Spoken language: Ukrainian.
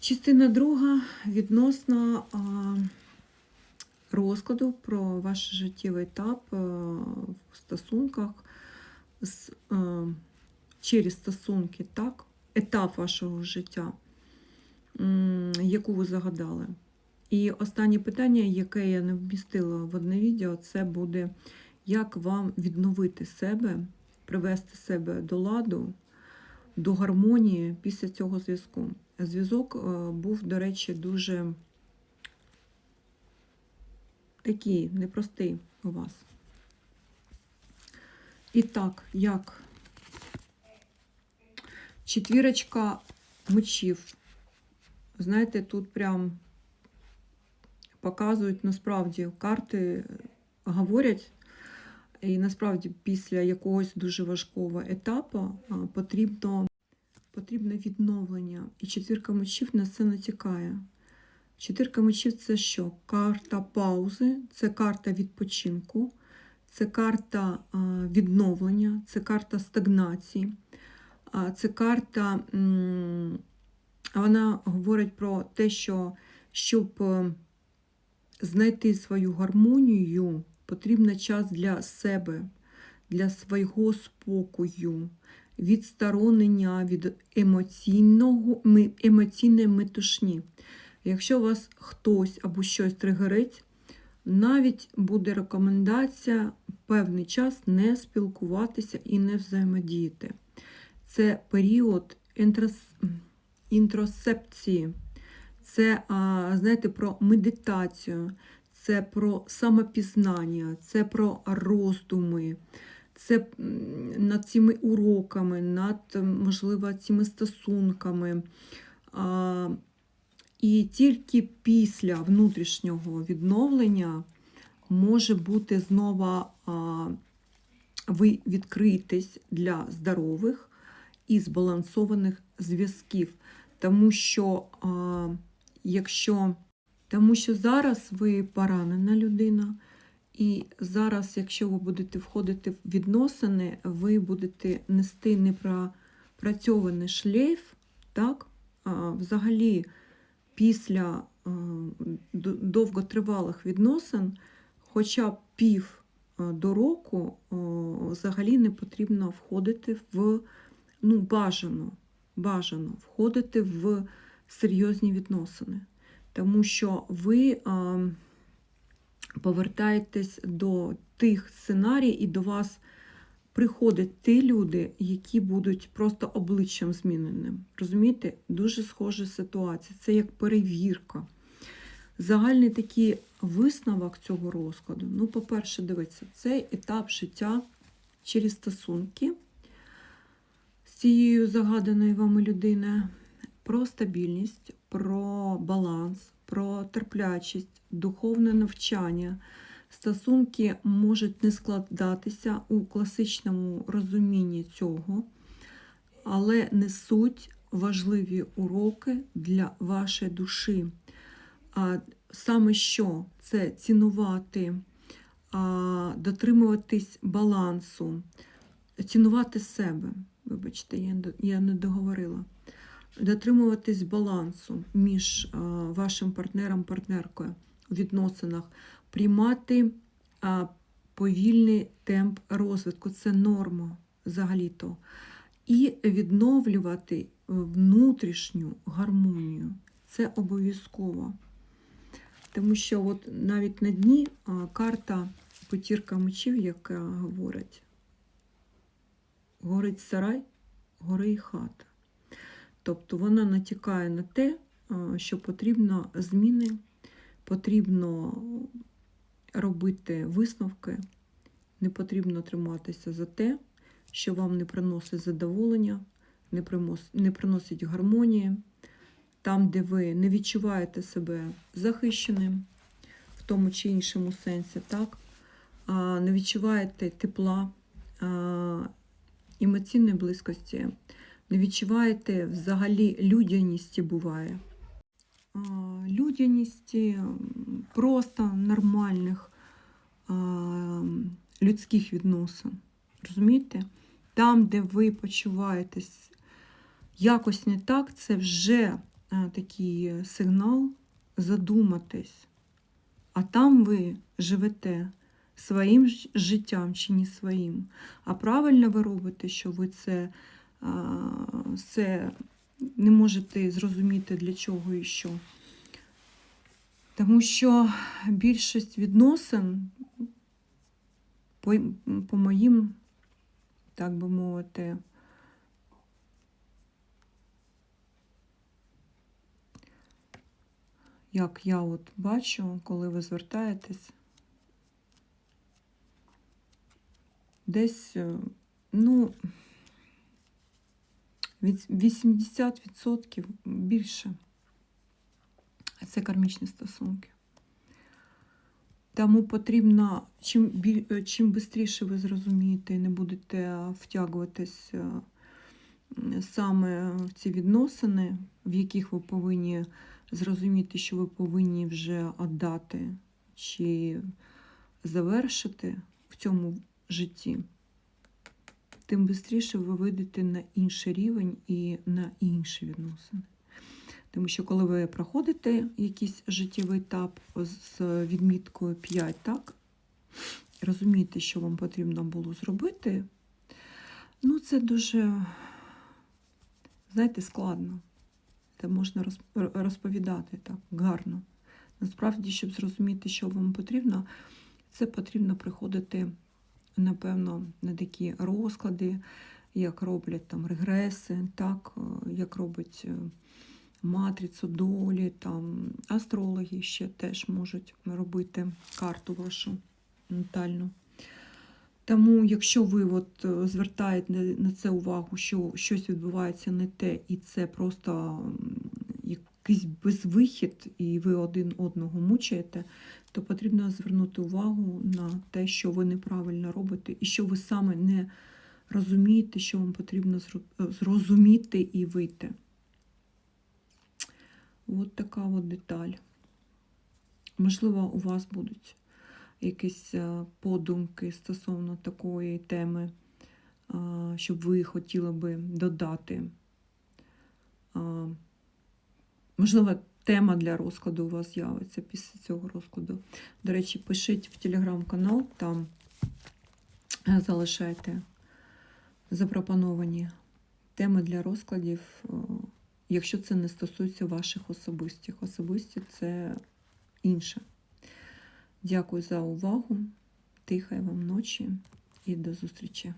Частина друга відносно розкладу про ваш життєвий етап в стосунках з, через стосунки, так? етап вашого життя, яку ви загадали. І останнє питання, яке я не вмістила в одне відео, це буде, як вам відновити себе, привести себе до ладу, до гармонії після цього зв'язку. Зв'язок е, був, до речі, дуже такий непростий у вас. І так, як четвірочка мечів. Знаєте, тут прям показують насправді карти говорять, і насправді після якогось дуже важкого етапу потрібно, потрібне відновлення. І четвірка мечів на це натякає. Четвірка мечів це що? Карта паузи, це карта відпочинку, це карта відновлення, це карта стагнації, це карта, вона говорить про те, що щоб е, знайти свою гармонію, потрібен час для себе, для свого спокою, відсторонення від емоційного, емоційної метушні. Якщо вас хтось або щось тригерить, навіть буде рекомендація певний час не спілкуватися і не взаємодіяти. Це період інтросепції. Це, знаєте, про медитацію, це про самопізнання, це про роздуми, це над цими уроками, над, можливо, цими стосунками. А, І тільки після внутрішнього відновлення може бути знову ви відкритесь для здорових і збалансованих зв'язків. Тому що а, якщо тому що зараз ви поранена людина, і зараз, якщо ви будете входити в відносини, ви будете нести непропрацьований шлейф, так? Взагалі, після а, довготривалих відносин, хоча б пів до року, а, взагалі не потрібно входити в ну, бажано, бажано входити в серйозні відносини тому що ви повертаєтесь до тих сценарій, і до вас приходять ті люди, які будуть просто обличчям зміненим. Розумієте? Дуже схожа ситуація. Це як перевірка. Загальний такий висновок цього розкладу. Ну, по-перше, дивіться, цей етап життя через стосунки з цією загаданою вами людиною про стабільність, про баланс, про терплячість, духовне навчання. Стосунки можуть не складатися у класичному розумінні цього, але несуть важливі уроки для вашої душі. А саме що це цінувати, дотримуватись балансу, цінувати себе. Вибачте, я не договорила дотримуватись балансу між вашим партнером партнеркою у відносинах, приймати повільний темп розвитку це норма взагалі-то. І відновлювати внутрішню гармонію. Це обов'язково. Тому що от навіть на дні карта потірка мечів, яка говорить, горить сарай, гори і хата. Тобто вона натякає на те, що потрібно зміни, потрібно робити висновки, не потрібно триматися за те, що вам не приносить задоволення, не приносить гармонії, там, де ви не відчуваєте себе захищеним в тому чи іншому сенсі, так? не відчуваєте тепла, емоційної близькості, відчуваєте взагалі людяності буває. М, просто нормальних людських відносин. Розумієте? Там, де ви почуваєтесь якось не так, це вже такий сигнал задуматись, а там ви живете своїм життям чи не своїм. А правильно ви робите, що ви це, це не можете зрозуміти для чого і що. Тому що більшість відносин, по, по моїм, так би мовити, як я от бачу, коли ви звертаєтесь, десь, е, ну, 80% більше. Це кармічні стосунки. Тому потрібно, чим, е, чим швидше ви зрозумієте і не будете втягуватись е, саме в ці відносини, в яких ви повинні зрозуміти, що ви повинні вже віддати чи завершити в цьому житті, тим швидше ви вийдете на інший рівень і на інші відносини. Тому що коли ви проходите якийсь життєвий етап з відміткою 5, так, розумієте, що вам потрібно було зробити, ну це дуже, знаєте, складно. Це можна розповідати так гарно. Насправді, щоб зрозуміти, що вам потрібно, це потрібно приходити, напевно, на такі розклади, як роблять там регреси, так, е, як робить е, матрицю долі, там астрологи ще теж можуть робити карту вашу натальну. Тому, якщо ви от е, звертаєте на це увагу, що щось відбувається не те, і це просто якийсь безвихід, і ви один одного мучаєте, то потрібно звернути увагу на те, що ви неправильно робите, і що ви саме не розумієте, що вам потрібно зрозуміти і вийти. От така от деталь. Можливо, у вас будуть якісь е, подумки стосовно такої теми, а, щоб ви хотіли би додати. Можливо, тема для розкладу у вас з'явиться після цього розкладу. До речі, пишіть в телеграм-канал, там е, залишайте запропоновані теми для розкладів, е, якщо це не стосується ваших особистих. Особисті це інше. Дякую за увагу. Тихої вам ночі і до зустрічі.